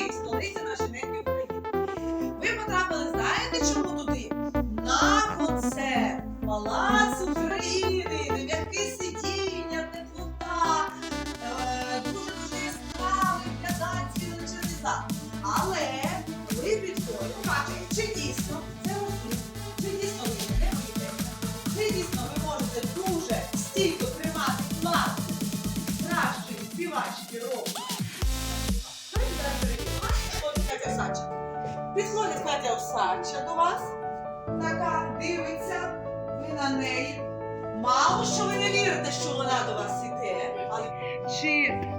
Київ, столиця нашої неньки України. Ви потрапили, знаєте, чому туди? На концерт Палац України, де м'яке сидіння, теплота, дуже дуже яскравий, глядає цілий чудеса. Катя Осадча. Підходить Катя Осадча до вас, така дивиться, ви на неї. Мало що ви не вірите, що вона до вас іде, але чи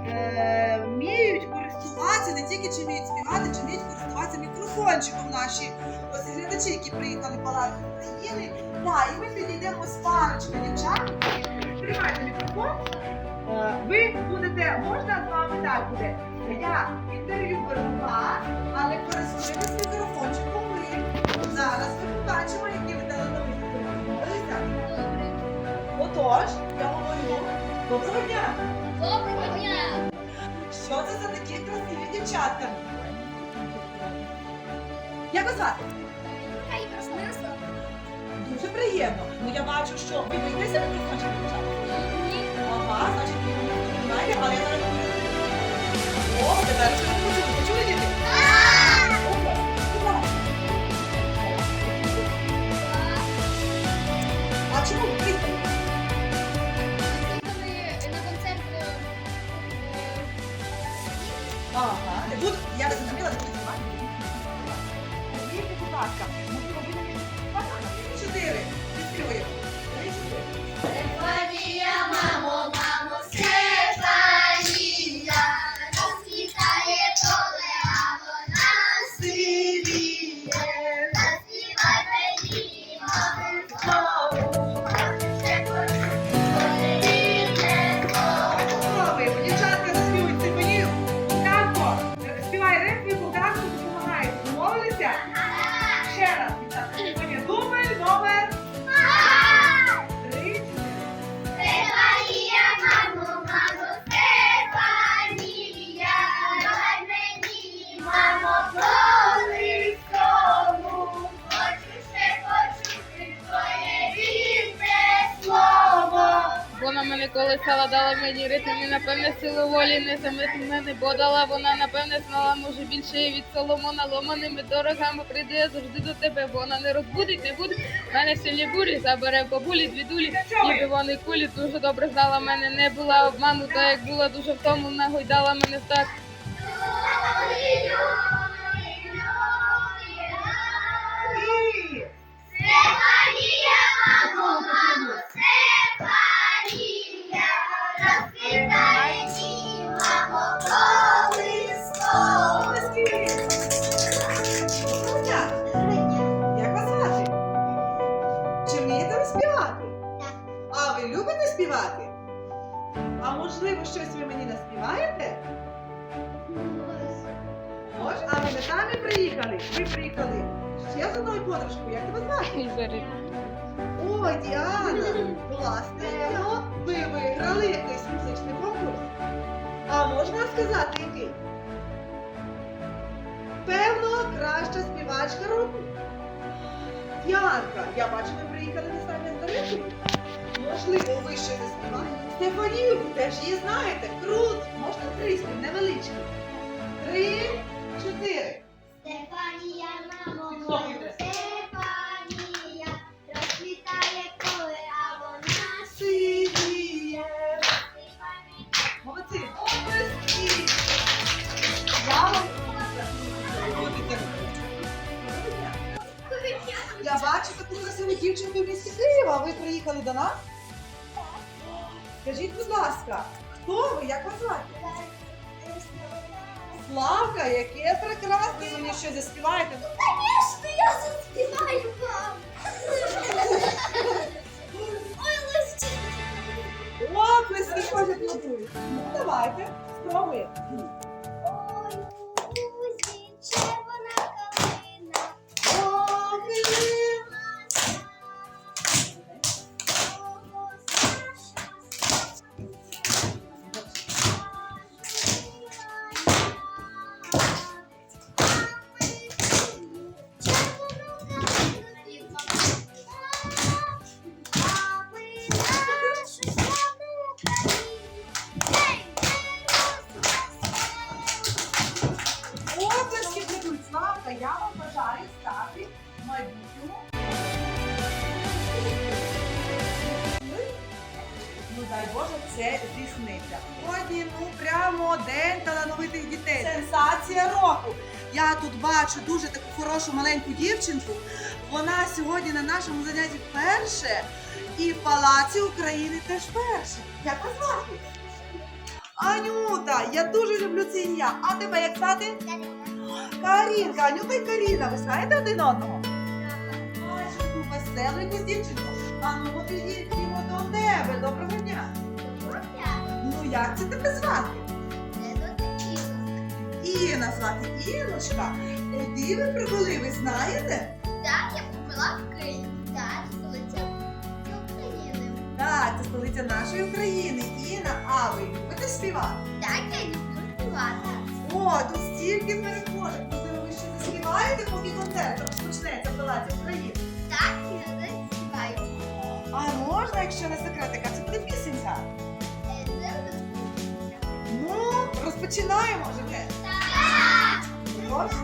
е, вміють користуватися, не тільки чи вміють співати, чи вміють користуватися мікрофончиком наші ось глядачі, які приїхали в Палац України. Так, і ми підійдемо з парочкою дівчат. Тримайте мікрофон. Е, Ви будете, можна з вами так буде. Я інтерв'ю берула, але користуємось мікрофончиком ви. Зараз ми побачимо, які ви. Домовилися? Отож, я говорю, доброго дня! Доброго дня! Що це за такі красиві дівчатка? Як вас звати? Дуже приємно. Ну я бачу, що ви боїтеся мікрофончик дівчата. Ні. Ага, значить, ви не але я зараз off, Вона мене стала, дала мені ритм і напевне силу волі не самити мене, бо дала вона, напевне, знала, може більше від Соломона, ломаними дорогами прийде я завжди до тебе, бо вона не розбудить, не буде. Мене сильні бурі, забере бабулі, дві дулі, ніби вони кулі, дуже добре знала мене, не була обманута, як була дуже втомлена, гойдала мене так. Співати? А можливо, щось ви мені наспіваєте? Може? А ви не самі приїхали? Ви приїхали ще з одною подружкою. Як тебе звати? Ой, Діана, власне, ви виграли якийсь музичний конкурс. А можна сказати, який? Певно, краща співачка року. Діанка, я бачу, ви приїхали не самі з. Можливо, ви ще не співаєте. Стефанію, теж її знаєте. Крут! Можна приспів невеличкий. Три, чотири. Стефанія, мамо, дівчинку в місті Києва. Ви приїхали до нас? Скажіть, будь ласка, хто ви? Як вас звати? Славка, яке прекрасне, ви мені щось заспіваєте. Ну, Конечно, я заспіваю вам. Ой, Лусі. Оплески ходять на. Ну, давайте, спробуємо. я вам бажаю стати майбутньому. Ну дай Боже, це здійсниться. Сьогодні ну прямо день талановитих дітей. Сенсація року. Я тут бачу дуже таку хорошу маленьку дівчинку. Вона сьогодні на нашому занятті перше і в Палаці України теж перше. Як вас звати? Анюта, я дуже люблю це ім'я. А тебе як звати? Я Карінка, Анюта і Каріна, ви знаєте один одного? Бачу, веселу якусь дівчинку. А ну от їдемо до тебе. Доброго дня. Ну як це тебе звати? Інна звати Іночка. Куди ви прибули, ви знаєте? Так, я побула в Києві. Так, столиця України. Так, це столиця нашої України. Інна, а ви любите співати? Так, я люблю співати. О, тут стільки перехожих. Можливо, ви ще не співаєте, поки концерт розпочнеться в Палаці України. Так, я не співаю. А можна, якщо не секрет, яка це буде пісенька? Е, Ну, розпочинаємо вже. Так! Прошу.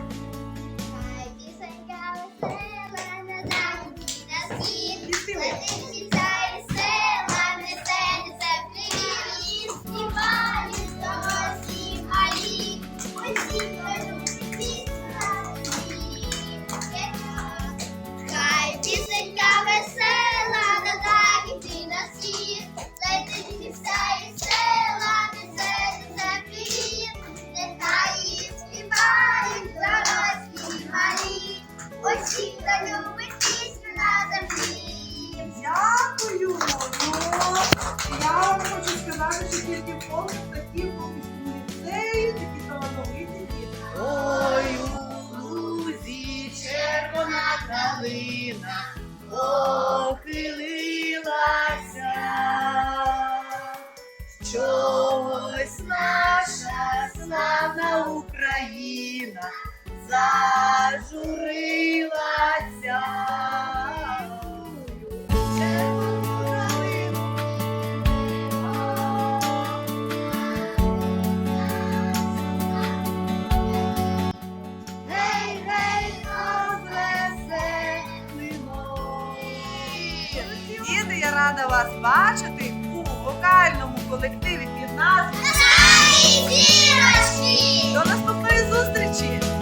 Таких у ліцеї такі талановиті діти. Ой, у лузі червона калина похилилася. Чогось наша славна Україна зажурилася. рада вас бачити у вокальному колективі під назвою До наступної зустрічі!